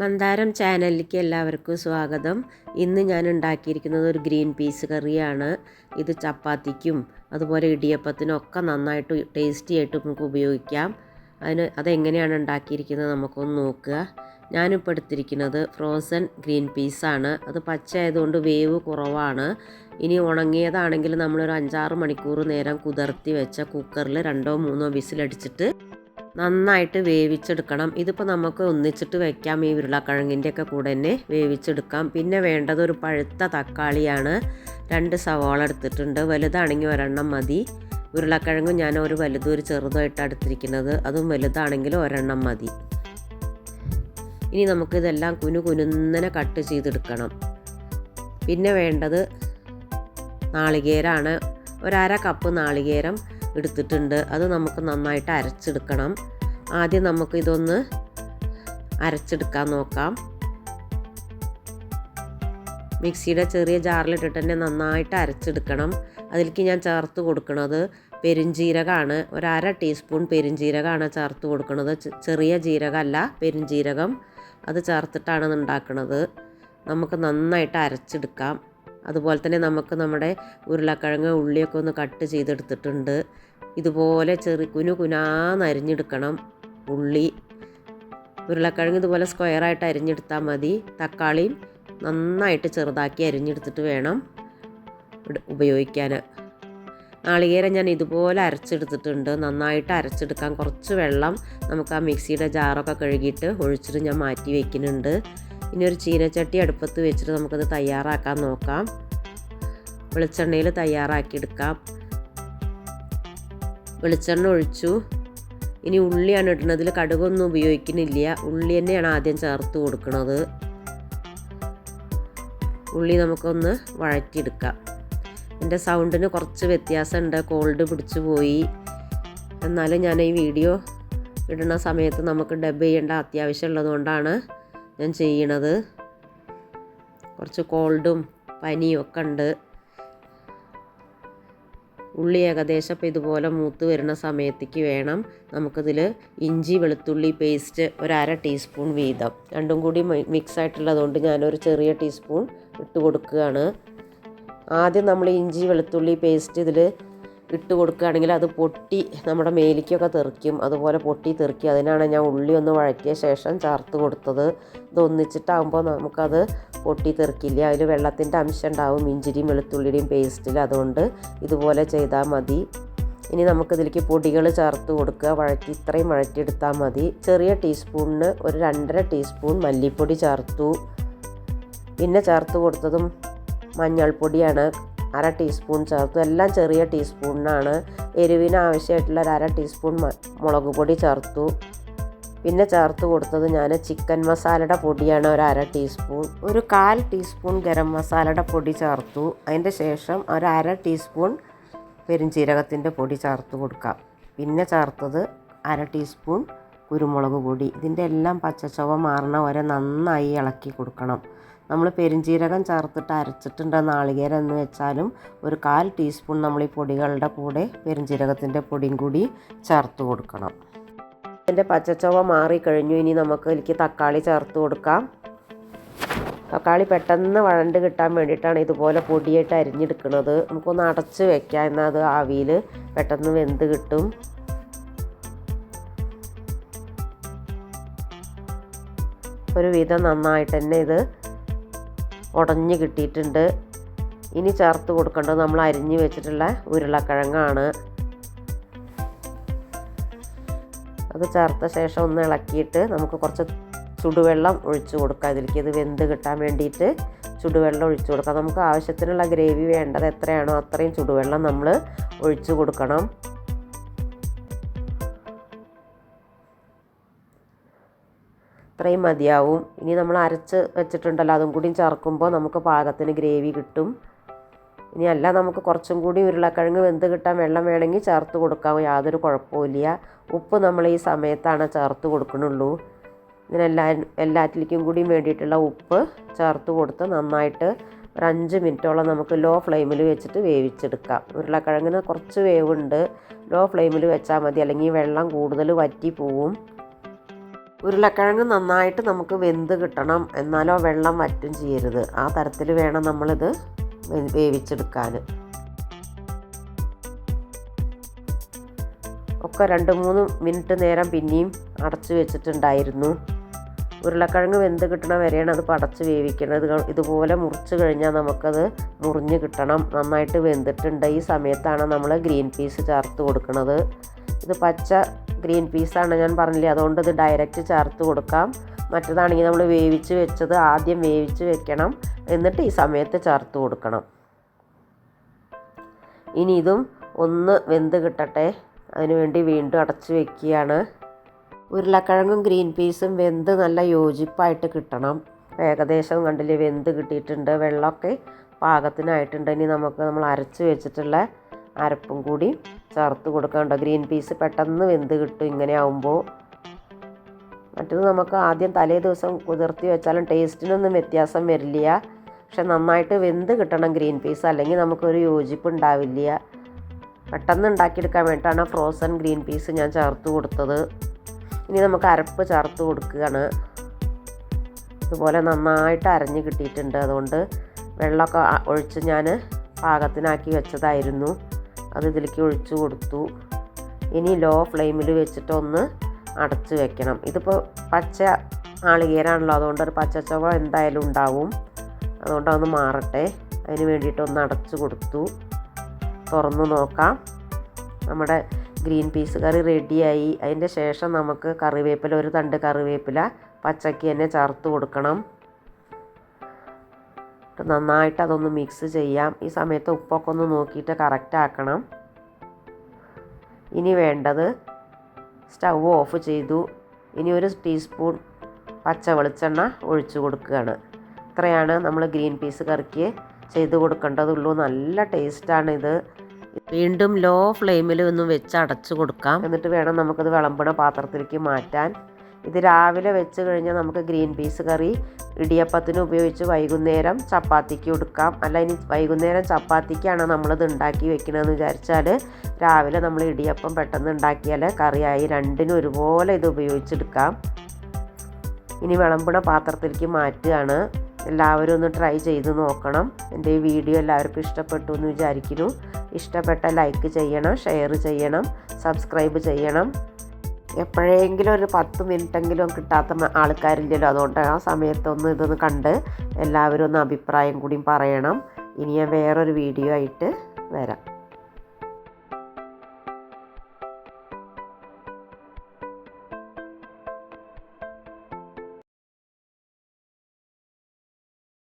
മന്ദാരം ചാനലിലേക്ക് എല്ലാവർക്കും സ്വാഗതം. ഇന്ന് ഞാൻ ഉണ്ടാക്കിയിരിക്കുന്നത് ഒരു ഗ്രീൻ പീസ് കറിയാണ്. ഇത് ചപ്പാത്തിക്കും അതുപോലെ ഇടിയപ്പത്തിനും ഒക്കെ നന്നായിട്ട് ടേസ്റ്റി ആയിട്ട് നമുക്ക് ഉപയോഗിക്കാം. അതിന് അതെങ്ങനെയാണ് ഉണ്ടാക്കിയിരിക്കുന്നത് നമുക്കൊന്ന് നോക്കുക. ഞാനിപ്പോൾ എടുത്തിരിക്കുന്നത് ഫ്രോസൺ ഗ്രീൻ പീസാണ് അത് പച്ച ആയതുകൊണ്ട് വേവ് കുറവാണ്. ഇനി ഉണങ്ങിയതാണെങ്കിൽ നമ്മളൊരു അഞ്ചാറ് മണിക്കൂർ നേരം കുതിർത്തി വെച്ച കുക്കറിൽ രണ്ടോ മൂന്നോ വിസിലടിച്ചിട്ട് നന്നായിട്ട് വേവിച്ചെടുക്കണം. ഇതിപ്പോൾ നമുക്ക് ഒന്നിച്ചിട്ട് വെക്കാം. ഈ ഉരുളക്കിഴങ്ങിന്റെ ഒക്കെ കൂടെ തന്നെ വേവിച്ചെടുക്കാം. പിന്നെ വേണ്ടത് ഒരു പഴുത്ത തക്കാളിയാണ്. രണ്ട് സവാള എടുത്തിട്ടുണ്ട്. വലുതാണെങ്കിൽ ഒരെണ്ണം മതി. ഉരുളക്കിഴങ്ങും ഞാൻ ഒരു വലുതും ഒരു ചെറുതുമായിട്ട് എടുത്തിരിക്കുന്നത്. അതും വലുതാണെങ്കിൽ ഒരെണ്ണം മതി. ഇനി നമുക്കിതെല്ലാം കുനു കുനുന്നനെ കട്ട് ചെയ്തെടുക്കണം. പിന്നെ വേണ്ടത് നാളികേരമാണ്. ഒരര കപ്പ് നാളികേരം. എടുത്തിട്ടുണ്ട്. അത് നമുക്ക് നന്നായിട്ട് അരച്ചെടുക്കണം. ആദ്യം നമുക്ക് ഇതൊന്ന് അരച്ചെടുക്കാൻ നോക്കാം. മിക്സിയുടെ ചെറിയ ജാറിലിട്ടിട്ട് തന്നെ നന്നായിട്ട് അരച്ചെടുക്കണം. അതിലേക്ക് ഞാൻ ചേർത്ത് കൊടുക്കുന്നത് പെരുംജീരകമാണ്. ഒരര ടീസ്പൂൺ പെരുംജീരകമാണ് ചേർത്ത് കൊടുക്കുന്നത്. ചെറിയ ജീരകമല്ല പെരുംജീരകം. അത് ചേർത്തിട്ടാണ് ഉണ്ടാക്കുന്നത് നമുക്ക് നന്നായിട്ട് അരച്ചെടുക്കാം. അതുപോലെ തന്നെ നമുക്ക് നമ്മുടെ ഉരുളക്കിഴങ്ങ് ഉള്ളിയൊക്കെ ഒന്ന് കട്ട് ചെയ്തെടുത്തിട്ടുണ്ട്. ഇതുപോലെ ചെറു കുനു കുനാ അരിഞ്ഞെടുക്കണം ഉള്ളി. ഉരുളക്കിഴങ്ങ് ഇതുപോലെ സ്ക്വയറായിട്ട് അരിഞ്ഞെടുത്താൽ മതി. തക്കാളിയും നന്നായിട്ട് ചെറുതാക്കി അരിഞ്ഞെടുത്തിട്ട് വേണം ഉപയോഗിക്കാൻ. നാളികേരം ഞാൻ ഇതുപോലെ അരച്ചെടുത്തിട്ടുണ്ട്. നന്നായിട്ട് അരച്ചെടുക്കാൻ കുറച്ച് വെള്ളം നമുക്ക് ആ മിക്സിയുടെ ജാറൊക്കെ കഴുകിയിട്ട് ഒഴിച്ചിട്ട് ഞാൻ മാറ്റി വയ്ക്കുന്നുണ്ട് ഇനി ഒരു ചീനച്ചട്ടി അടുപ്പത്ത് വെച്ചിട്ട് നമുക്കത് തയ്യാറാക്കാൻ നോക്കാം. വെളിച്ചെണ്ണയിൽ തയ്യാറാക്കിയെടുക്കാം. വെളിച്ചെണ്ണ ഒഴിച്ചു. ഇനി ഉള്ളിയാണ് ഇടുന്നതിൽ കടുകൊന്നും ഉപയോഗിക്കുന്നില്ല. ഉള്ളി തന്നെയാണ് ആദ്യം ചേർത്ത് കൊടുക്കുന്നത് ഉള്ളി നമുക്കൊന്ന് വഴറ്റിയെടുക്കാം. എന്റെ സൗണ്ടിന് കുറച്ച് വ്യത്യാസമുണ്ട്. കോൾഡ് പിടിച്ചു പോയി. എന്നാലും ഞാൻ ഈ വീഡിയോ ഇടുന്ന സമയത്ത് നമുക്ക് ഡബ് ചെയ്യേണ്ട അത്യാവശ്യം ഉള്ളതുകൊണ്ടാണ് ഞാൻ ചെയ്യണത്. കുറച്ച് കോൾഡും പനിയും ഒക്കെ ഉണ്ട്. ഉള്ളി ഏകദേശം ഇപ്പോൾ ഇതുപോലെ മൂത്ത് വരുന്ന സമയത്തേക്ക് വേണം നമുക്കിതിൽ ഇഞ്ചി വെളുത്തുള്ളി പേസ്റ്റ് ഒരു ടീസ്പൂൺ വീതം. രണ്ടും കൂടി മിക്സ് ആയിട്ടുള്ളതുകൊണ്ട് ഞാനൊരു ചെറിയ ടീസ്പൂൺ ഇട്ട് കൊടുക്കുകയാണ്. ആദ്യം നമ്മൾ ഇഞ്ചി വെളുത്തുള്ളി പേസ്റ്റ് ഇതിൽ ഇട്ട് കൊടുക്കുകയാണെങ്കിൽ അത് പൊട്ടി നമ്മുടെ മേലിക്കൊക്കെ തെറിക്കും. അതുപോലെ പൊട്ടി തെറിക്കി. അതിനാണ് ഞാൻ ഉള്ളി ഒന്ന് വഴറ്റിയ ശേഷം ചേർത്ത് കൊടുത്തത്. ഇതൊന്നിച്ചിട്ടാകുമ്പോൾ നമുക്കത് പൊട്ടി തെറിക്കില്ല. അതിൽ വെള്ളത്തിന്റെ അംശം ഉണ്ടാവും. ഇഞ്ചിരിയും വെളുത്തുള്ളിയുടെയും പേസ്റ്റിൽ അതുകൊണ്ട് ഇതുപോലെ ചെയ്താൽ മതി. ഇനി നമുക്കിതിലേക്ക് പൊടികൾ ചേർത്ത് കൊടുക്കുക. വഴറ്റി ഇത്രയും വഴറ്റിയെടുത്താൽ മതി. ചെറിയ ടീസ്പൂണിന് ഒരു രണ്ടര ടീസ്പൂൺ മല്ലിപ്പൊടി ചേർത്തു. പിന്നെ ചേർത്ത് കൊടുത്തതും മഞ്ഞൾപ്പൊടിയാണ്. അര ടീസ്പൂൺ ചേർത്തു. എല്ലാം ചെറിയ ടീസ്പൂണിനാണ്. എരിവിന് ആവശ്യമായിട്ടുള്ള ഒരു അര ടീസ്പൂൺ മുളക് പൊടി ചേർത്തു. പിന്നെ ചേർത്ത് കൊടുത്തത് ഞാൻ ചിക്കൻ മസാലയുടെ പൊടിയാണ് ഒരു അര ടീസ്പൂൺ. ഒരു കാൽ ടീസ്പൂൺ ഗരം മസാലയുടെ പൊടി ചേർത്തു. അതിന്റെ ശേഷം ഒരു അര ടീസ്പൂൺ പെരുംജീരകത്തിന്റെ പൊടി ചേർത്ത് കൊടുക്കാം. പിന്നെ ചേർത്തത് അര ടീസ്പൂൺ കുരുമുളക് പൊടി ഇതിന്റെ എല്ലാം പച്ചച്ചവ മാറണ വരെ നന്നായി ഇളക്കി കൊടുക്കണം. നമ്മൾ പെരിഞ്ജീരകം ചേർത്തിട്ട് അരച്ചിട്ടുണ്ട് നാളികേരം എന്ന് വെച്ചാലും ഒരു കാൽ ടീസ്പൂൺ നമ്മൾ ഈ പൊടികളുടെ കൂടെ പെരിഞ്ജീരകത്തിന്റെ പൊടിയും കൂടി ചേർത്ത് കൊടുക്കണം. ഇതിന്റെ പച്ചച്ചവ മാറിക്കഴിഞ്ഞു. ഇനി നമുക്ക് എനിക്ക് തക്കാളി ചേർത്ത് കൊടുക്കാം. തക്കാളി പെട്ടെന്ന് വഴണ്ട് കിട്ടാൻ വേണ്ടിയിട്ടാണ് ഇതുപോലെ പൊടിയായിട്ട് അരിഞ്ഞെടുക്കുന്നത് നമുക്കൊന്ന് അടച്ച് വെക്കാം. എന്നാൽ അത് ആവിയിൽ പെട്ടെന്ന് വെന്ത് കിട്ടും. ഒരു വിധം നന്നായിട്ട് തന്നെ ഇത് ഉടഞ്ഞ് കിട്ടിയിട്ടുണ്ട്. ഇനി ചേർത്ത് കൊടുക്കേണ്ടത് നമ്മൾ അരിഞ്ഞ് വെച്ചിട്ടുള്ള ഉരുളക്കിഴങ്ങാണ്. അത് ചേർത്ത ശേഷം ഒന്ന് ഇളക്കിയിട്ട് നമുക്ക് കുറച്ച് ചുടുവെള്ളം ഒഴിച്ചു കൊടുക്കാം. ഇതിലേക്ക് ഇത് വെന്ത് കിട്ടാൻ വേണ്ടിയിട്ട് ചുടുവെള്ളം ഒഴിച്ചു കൊടുക്കാം. നമുക്ക് ആവശ്യത്തിനുള്ള ഗ്രേവി വേണ്ടത് എത്രയാണോ അത്രയും ചുടുവെള്ളം നമ്മൾ ഒഴിച്ചു കൊടുക്കണം. ഇത്രയും മതിയാവും. ഇനി നമ്മൾ അരച്ച് വെച്ചിട്ടുണ്ടല്ലോ അതും കൂടി ചേർക്കുമ്പോൾ നമുക്ക് പാകത്തിന് ഗ്രേവി കിട്ടും. ഇനി അല്ല നമുക്ക് കുറച്ചും കൂടി ഉരുളക്കിഴങ്ങ് വെന്ത് കിട്ടാൻ വെള്ളം വേണമെങ്കിൽ ചേർത്ത് കൊടുക്കാം. യാതൊരു കുഴപ്പമില്ല ഉപ്പ് നമ്മൾ ഈ സമയത്താണ് ചേർത്ത് കൊടുക്കണുള്ളൂ. ഇതിനെല്ലാ എല്ലാറ്റിലേക്കും കൂടി വേണ്ടിയിട്ടുള്ള ഉപ്പ് ചേർത്ത് കൊടുത്ത് നന്നായിട്ട് ഒരു അഞ്ച് മിനിറ്റോളം നമുക്ക് ലോ ഫ്ലെയിമിൽ വെച്ചിട്ട് വേവിച്ചെടുക്കാം. ഉരുളക്കിഴങ്ങിന് കുറച്ച് വേവുണ്ട്. ലോ ഫ്ലെയിമിൽ വെച്ചാൽ മതി. അല്ലെങ്കിൽ വെള്ളം കൂടുതൽ വറ്റി പോവും. ഉരുളക്കിഴങ്ങ് നന്നായിട്ട് നമുക്ക് വെന്ത് കിട്ടണം. എന്നാലോ വെള്ളം വറ്റും ചെയ്യരുത്. ആ തരത്തിൽ വേണം നമ്മളിത് വേവിച്ചെടുക്കാൻ. ഒക്കെ രണ്ട് മൂന്ന് മിനിറ്റ് നേരം പിന്നെയും അടച്ചു വെച്ചിട്ടുണ്ടായിരുന്നു. ഉരുളക്കിഴങ്ങ് വെന്ത് കിട്ടണ വരെയാണ് അത് പടച്ച് വേവിക്കുന്നത് ഇതുപോലെ മുറിച്ച് കഴിഞ്ഞാൽ നമുക്കത് മുറിഞ്ഞ് കിട്ടണം. നന്നായിട്ട് വെന്തിട്ടുണ്ട്. ഈ സമയത്താണ് നമ്മൾ ഗ്രീൻ പീസ് ചേർത്ത് കൊടുക്കുന്നത് ഇത് പച്ച ഗ്രീൻ പീസാണ് ഞാൻ പറഞ്ഞില്ലേ. അതുകൊണ്ട് ഇത് ഡയറക്റ്റ് ചേർത്ത് കൊടുക്കാം. മറ്റേതാണെങ്കിൽ നമ്മൾ വേവിച്ച് വെച്ചത് ആദ്യം വേവിച്ച് വെക്കണം. എന്നിട്ട് ഈ സമയത്ത് ചേർത്ത് കൊടുക്കണം. ഇനി ഇതും ഒന്ന് വെന്ത് കിട്ടട്ടെ. അതിനുവേണ്ടി വീണ്ടും അടച്ച് വെക്കുകയാണ്. ഉരുളക്കിഴങ്ങും ഗ്രീൻ പീസും വെന്ത് നല്ല യോജിപ്പായിട്ട് കിട്ടണം. ഏകദേശം കണ്ടില്ലേ വെന്ത് കിട്ടിയിട്ടുണ്ട്. വെള്ളമൊക്കെ പാകത്തിനായിട്ടുണ്ട്. ഇനി നമുക്ക് നമ്മൾ അരച്ച് വെച്ചിട്ടുള്ള അരപ്പും കൂടി ചേർത്ത് കൊടുക്കണ്ട ഗ്രീൻ പീസ് പെട്ടെന്ന് വെന്ത് കിട്ടും ഇങ്ങനെ ആവുമ്പോൾ മറ്റത് നമുക്ക് ആദ്യം തലേ ദിവസം കുതിർത്തി വെച്ചാലും ടേസ്റ്റിനൊന്നും വ്യത്യാസം വരില്ല. പക്ഷെ നന്നായിട്ട് വെന്ത് കിട്ടണം ഗ്രീൻ പീസ്. അല്ലെങ്കിൽ നമുക്കൊരു യോജിപ്പ് ഉണ്ടാവില്ല. പെട്ടെന്ന് ഉണ്ടാക്കിയെടുക്കാൻ വേണ്ടിയിട്ടാണ് ഫ്രോസൺ ഗ്രീൻ പീസ് ഞാൻ ചേർത്ത് കൊടുത്തത്. ഇനി നമുക്ക് അരപ്പ് ചേർത്ത് കൊടുക്കുകയാണ്. ഇതുപോലെ നന്നായിട്ട് അരഞ്ഞ് കിട്ടിയിട്ടുണ്ട്. അതുകൊണ്ട് വെള്ളമൊക്കെ ഒഴിച്ച് ഞാൻ പാകത്തിനാക്കി വെച്ചതായിരുന്നു. അത് ഇതിലേക്ക് ഒഴിച്ചു കൊടുത്തു. ഇനി ലോ ഫ്ലെയിമിൽ വെച്ചിട്ടൊന്ന് അടച്ചു വെക്കണം. ഇതിപ്പോൾ പച്ച നാളികേരാണല്ലോ അതുകൊണ്ട് ഒരു പച്ച ചുവ എന്തായാലും ഉണ്ടാവും. അതുകൊണ്ട് അതൊന്ന് മാറട്ടെ. അതിന് വേണ്ടിയിട്ടൊന്ന് അടച്ചു കൊടുത്തു. തുറന്നു നോക്കാം. നമ്മുടെ ഗ്രീൻ പീസ് കറി റെഡിയായി. അതിന്റെ ശേഷം നമുക്ക് കറിവേപ്പില ഒരു തണ്ട് കറിവേപ്പില പച്ചക്ക് തന്നെ ചേർത്ത് കൊടുക്കണം. നന്നായിട്ട് അതൊന്ന് മിക്സ് ചെയ്യാം. ഈ സമയത്ത് ഉപ്പൊക്കെ ഒന്ന് നോക്കിയിട്ട് കറക്റ്റ് ആക്കണം. ഇനി വേണ്ടത് സ്റ്റൗ ഓഫ് ചെയ്തു. ഇനി ഒരു ടീസ്പൂൺ പച്ച വെളിച്ചെണ്ണ ഒഴിച്ചു കൊടുക്കുകയാണ്. ഇത്രയാണ് നമ്മൾ ഗ്രീൻ പീസ് കറിക്ക് ചെയ്ത് കൊടുക്കേണ്ടതുള്ളൂ. നല്ല ടേസ്റ്റാണ് ഇത്. വീണ്ടും ലോ ഫ്ലെയിമിൽ ഒന്ന് വെച്ച് അടച്ചു കൊടുക്കാം. എന്നിട്ട് വേണം നമുക്കത് വിളമ്പണ പാത്രത്തിലേക്ക് മാറ്റാൻ. ഇത് രാവിലെ വെച്ച് കഴിഞ്ഞാൽ നമുക്ക് ഗ്രീൻ പീസ് കറി ഇടിയപ്പത്തിന് ഉപയോഗിച്ച് വൈകുന്നേരം ചപ്പാത്തിക്ക് കൊടുക്കാം. അല്ല ഇനി വൈകുന്നേരം ചപ്പാത്തിക്കാണ് നമ്മളിത് ഉണ്ടാക്കി വെക്കണമെന്ന് വിചാരിച്ചാൽ രാവിലെ നമ്മൾ ഇടിയപ്പം പെട്ടെന്ന് ഉണ്ടാക്കിയാൽ കറിയായി രണ്ടിനും ഒരുപോലെ ഇത് ഉപയോഗിച്ചെടുക്കാം. ഇനി വിളമ്പുണ പാത്രത്തിലേക്ക് മാറ്റുകയാണ്. എല്ലാവരും ഒന്ന് ട്രൈ ചെയ്ത് നോക്കണം. എന്റെ ഈ വീഡിയോ എല്ലാവർക്കും ഇഷ്ടപ്പെട്ടു എന്ന് വിചാരിക്കുന്നു. ഇഷ്ടപ്പെട്ട ലൈക്ക് ചെയ്യണം ഷെയർ ചെയ്യണം സബ്സ്ക്രൈബ് ചെയ്യണം. എപ്പോഴെങ്കിലും ഒരു പത്ത് മിനിറ്റെങ്കിലും കിട്ടാത്ത ആൾക്കാരില്ലല്ലോ. അതുകൊണ്ട് ആ സമയത്തൊന്ന് ഇതൊന്ന് കണ്ട് എല്ലാവരും ഒന്ന് അഭിപ്രായം കൂടിയും പറയണം. ഇനി ഞാൻ വേറൊരു വീഡിയോ ആയിട്ട് വരാം.